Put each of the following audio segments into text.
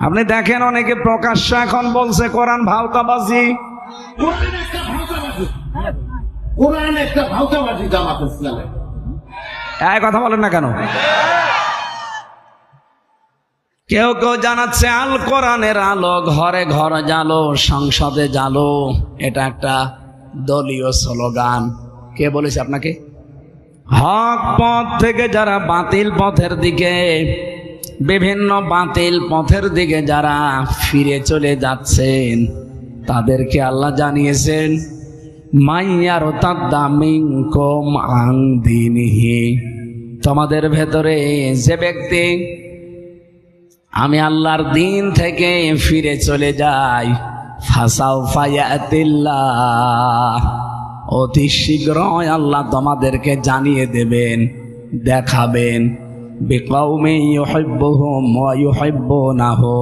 আপনি দেখেন অনেকে প্রকাশ্য এখন বলছে কোরআন ভাওতাবাজি। কোরআন একটা ভাওতাবাজি। কোরআন একটা ভাওতাবাজি জামাত ইসলামে এই কথা বলেন না কেন? কেউ কেউ জানাচ্ছে আল কোরআনের আলো ঘরে ঘর জালো সংসদে জালো এটা একটা দলীয় স্লোগান। কে বলেছে আপনাকে? হক পথ থেকে যারা বাতিল পথের দিকে বিভিন্ন বাতিল পথের দিকে যারা ফিরে চলে যাচ্ছেন, তাদেরকে আল্লাহ জানিয়েছেন, মাইয়ার তাদ্দামিং কম আং দিনহি। তোমাদের ভেতরে যে ব্যক্তি, আমি আল্লাহর দিন থেকে ফিরে চলে যাই। ফাসাও ফায়াতিল্লাহ। অতি শীঘ্রই আল্লাহ তোমাদেরকে জানিয়ে দেবেন, দেখাবেন। ওয়া ইউহিব্বুনাহু।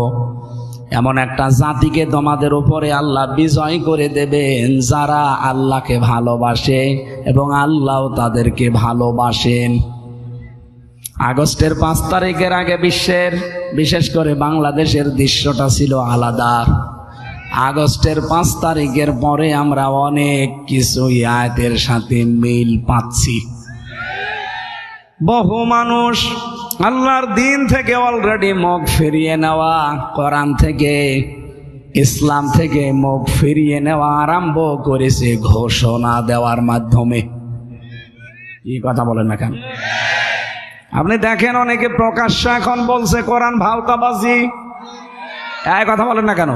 এমন একটা জাতিকে তোমাদের উপরে আল্লাহ বিজয় করে দেবেন, যারা আল্লাহকে ভালোবাসে এবং আল্লাহ তাদেরকে ভালোবাসেন। আগস্টের পাঁচ তারিখের আগে বিশ্বের, বিশেষ করে বাংলাদেশের দৃশ্যটা ছিল আলাদা। আগস্টের পাঁচ তারিখের পরে আমরা অনেক কিছু আয়াতের সাথে মিল পাচ্ছি। বহু মানুষ আল্লাহর দিন থেকে অলরেডি মুখ ফিরিয়ে নেওয়া, কোরআন থেকে, ইসলাম থেকে মুখ ফিরিয়ে নেওয়া আরম্ভ করেছে ঘোষণা দেওয়ার মাধ্যমে। কি কথা বলেন না কেন? আপনি দেখেন অনেকে প্রকাশ্য এখন বলছে, কোরআন ভাওতাবাজি কথা বলেন না কেন?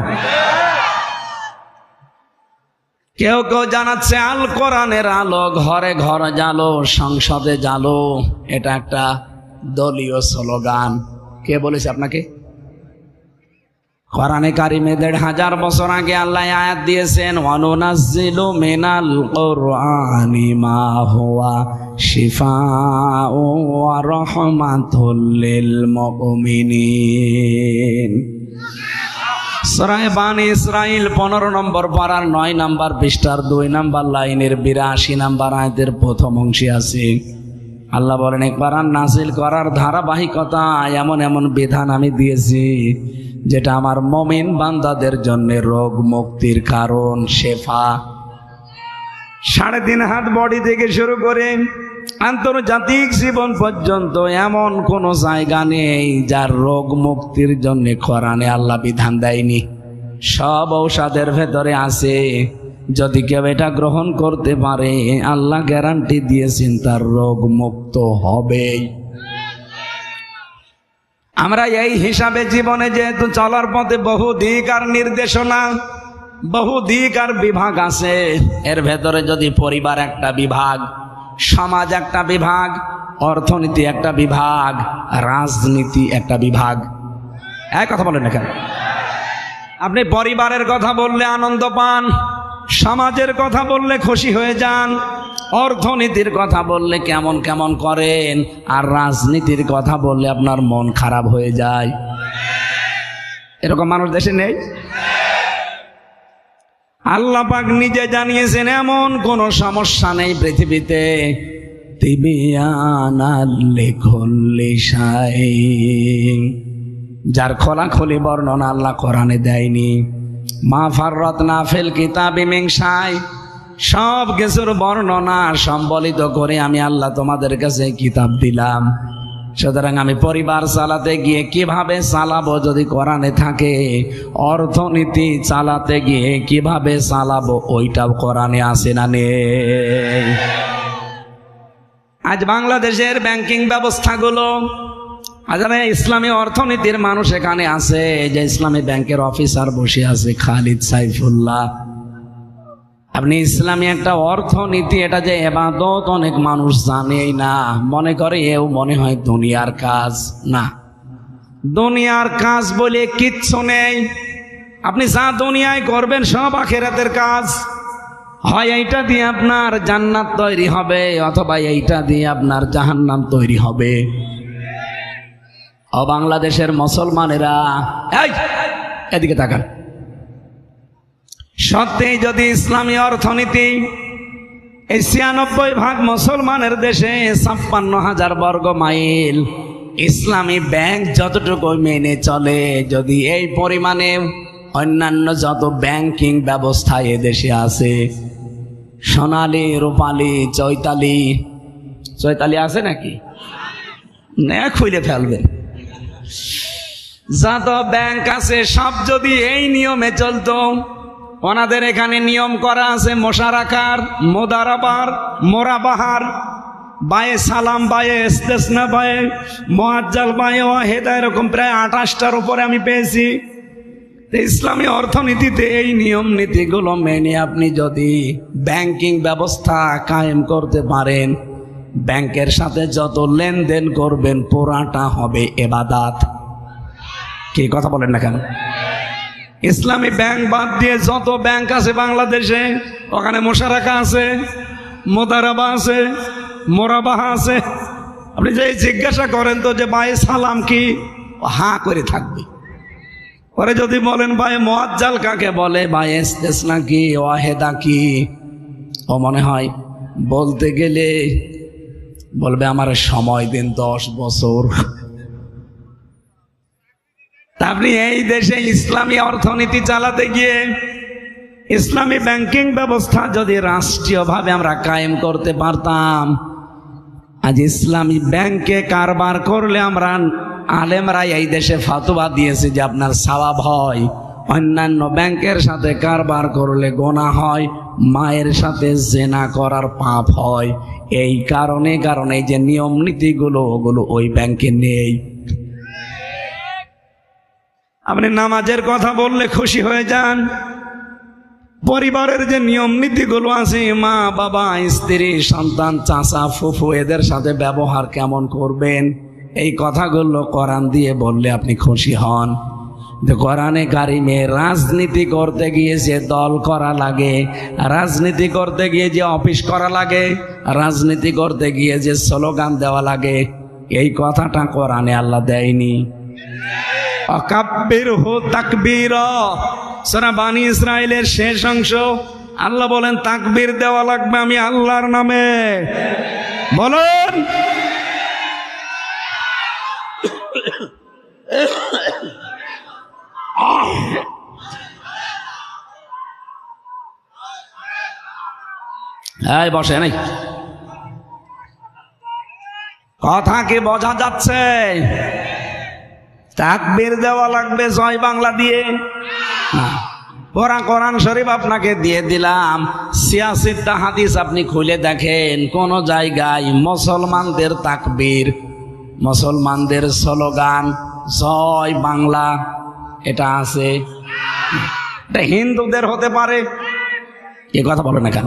কেউ কেউ জানাচ্ছে, আল কোরআনের আলো, ঘরে ঘর জালো সংসদে জালো এটা একটা দলীয় স্লোগান। কে বলেছে আপনাকে? কোরআনে কারিমে দেড় হাজার বছর আগে আল্লাহ আয়াত দিয়েছেন অনুনাজ্জিলু মিনাল কোরআনি মা হুয়া শিফাউ ওয়া রাহমাতুল লিল মুমিনিন। সরাই বান ইসরাইল পনেরো নম্বর নয় দুই লাইনের বিরাশি প্রথম অংশে আছে। নাসিল করার ধারাবাহিকতা এমন এমন বিধান আমি দিয়েছি, যেটা আমার মমিন বান্দাদের জন্য রোগ মুক্তির কারণ, শেফা। সাড়ে তিন হাত বডি থেকে শুরু করে আন্তর্জাতিক জীবন পর্যন্ত এমন কোনো জায়গা নেই যার রোগ মুক্তির জন্য কোরআনে আল্লাহ বিধান দেয়নি। সব ঔষধের ভেতরে আছে। যদি কেউ এটা গ্রহণ করতে পারে, আল্লাহ গ্যারান্টি দিয়েছেন তার রোগ মুক্ত হবেই। আমরা এই হিসাবে জীবনে যেহেতু চলার পথে বহু দিক আর নির্দেশনা বহু দিক আর বিভাগ আছে। এর ভেতরে যদি পরিবার একটা বিভাগ, সমাজ একটা বিভাগ, অর্থনীতি একটা বিভাগ, রাজনীতি একটা বিভাগ, এক কথা বলেন না কেন? আপনি পরিবারের কথা বললে আনন্দ পান, সমাজের কথা বললে খুশি হয়ে যান, অর্থনীতির কথা বললে কেমন কেমন করেন, আর রাজনীতির কথা বললে আপনার মন খারাপ হয়ে যায়। এরকম মানুষ দেশে নেই? আল্লাহ পাক নিজে জানিয়েছেন, এমন কোন সমস্যা নেই পৃথিবীতে। যার খোলাখলি বর্ণনা আল্লাহ কোরআনে দেয়নি। মা ফাররত না ফেল কিতাবি মিংসাই সব কিছুর বর্ণনা সম্বলিত করে আমি আল্লাহ তোমাদের কাছে কিতাব দিলাম। সুতরাং আমি পরিবার চালাতে গিয়ে কীভাবে চালাবো যদি কোরআনে থাকে? অর্থনীতি চালাতে গিয়ে কীভাবে চালাবো? ওইটাও কোরআনে আসে না নেই। আজ বাংলাদেশের ব্যাংকিং ব্যবস্থাগুলো আজারে ইসলামী অর্থনীতির মানুষ এখানে আছে, যে ইসলামী ব্যাংকের অফিসার বসে আছে, খালিদ সাইফুল্লাহ আপনি ইসলামী একটা অর্থনীতি, এটা যে এবাদত অনেক মানুষ জানেই না। মনে করে এও মনে হয় দুনিয়ার কাজ। না। দুনিয়ার কাজ বলে কিচ্ছু নেই। আপনি যা দুনিয়ায় করবেন সব আখেরাতের কাজ। হয় এইটা দিয়ে আপনার জান্নাত তৈরি হবে, অথবা এইটা দিয়ে আপনার জাহান্নাম তৈরি হবে। ও বাংলাদেশের মুসলমানেরা এদিকে তাকান। সত্যি যদি ইসলামী অর্থনীতি এই ছিয়ানব্বই ভাগ মুসলমানের দেশে ছাপ্পান্ন হাজার বর্গ মাইল, ইসলামী ব্যাংক যতটুকু মেনে চলে, যদি এই পরিমাণে অন্যান্য যত ব্যাংকিং ব্যবস্থা এদেশে আছে, সোনালি, রূপালি, চৈতালি চৈতালি আছে নাকি? না, খুলে ফেলবেন। যত ব্যাংক আছে, সব যদি এই নিয়মে চলতো ওনাদের এখানে নিয়ম করা আছে মশা রাখার মোদারাবার মোরাবাহার বায়ে সালাম, বায়ে ইস্তেসনা, বায়ে মোয়াজ্জাল বায়ে ওয়াহেদা, এরকম প্রায় আঠাশটার উপরে আমি পেয়েছি। ইসলামী অর্থনীতিতে এই নিয়ম নীতিগুলো মেনে আপনি যদি ব্যাংকিং ব্যবস্থা কায়েম করতে পারেন, ব্যাংকের সাথে যত লেনদেন করবেন, পুরাটা হবে এবাদাত। কি কথা বলেন না কেন? ইসলামী ব্যাংক বাদ দিয়ে যত ব্যাংক আছে বাংলাদেশে, ওখানে মোশারাকা আছে, মোদারাবা আছে, মোরাবাহা আছে। আপনি যে জিজ্ঞাসা করেন তো যে ভাই, সালাম কি? হাঁ করে থাকবে। পরে যদি বলেন, ভাই, মোয়াজ্জাল কাকে বলে? ভাই ইস্তেসনা কি, ওয়াহেদা কি? ও মনে হয় বলতে গেলে বলবে, আমার সময় দিন দশ বছর। তা আপনি এই দেশে ইসলামী অর্থনীতি চালাতে গিয়ে ইসলামী ব্যাংকিং ব্যবস্থা যদি রাষ্ট্রীয়ভাবে আমরা কায়েম করতে পারতাম, আজ ইসলামী ব্যাংকে কারবার করলে আমরা আলেমরাই এই দেশে ফাতুয়া দিয়েছে যে আপনার সওয়াব হয়। অন্যান্য ব্যাংকের সাথে কারবার করলে গোনা হয়, মায়ের সাথে জেনা করার পাপ হয়। এই কারণে কারণে যে নিয়ম নীতিগুলো, ওগুলো ওই ব্যাংকে নেই। আপনি নামাজের কথা বললে খুশি হয়ে যান। পরিবারের যে নিয়ম নীতিগুলো আছে, মা, বাবা, স্ত্রী, সন্তান, চাচা, ফুফু, এদের সাথে ব্যবহার কেমন করবেন? এই কথাগুলো কোরআন দিয়ে বললে আপনি খুশি হন। কোরআনে কারিমে রাজনীতি করতে গিয়ে যে দল করা লাগে, রাজনীতি করতে গিয়ে যে অফিস করা লাগে, রাজনীতি করতে গিয়ে যে স্লোগান দেওয়া লাগে, এই কথাটা কোরআনে আল্লাহ দেয়নি। অকাব্বির হো তাকবীর। সারা বানি ইসরায়েলের শেষ অংশ। আল্লাহ বলেন, তাকবীর দেওয়া লাগবে আমি আল্লাহর নামে। বলুন। এই, বসে নাই কথা কি বোঝা যাচ্ছে? তাকবীর দেওয়া লাগবে জয় বাংলা দিয়ে। না কোরআন শরীফ আপনাকে দিয়ে দিলাম। সিয়াসিদ্দা হাদিস আপনি খুলে দেখেন, কোন জায়গায় মুসলমানদের তাকবীর, মুসলমানদের স্লোগান, জয় বাংলা, এটা আছে? এটা হিন্দুদের হতে পারে। এ কথা বলে না কেন?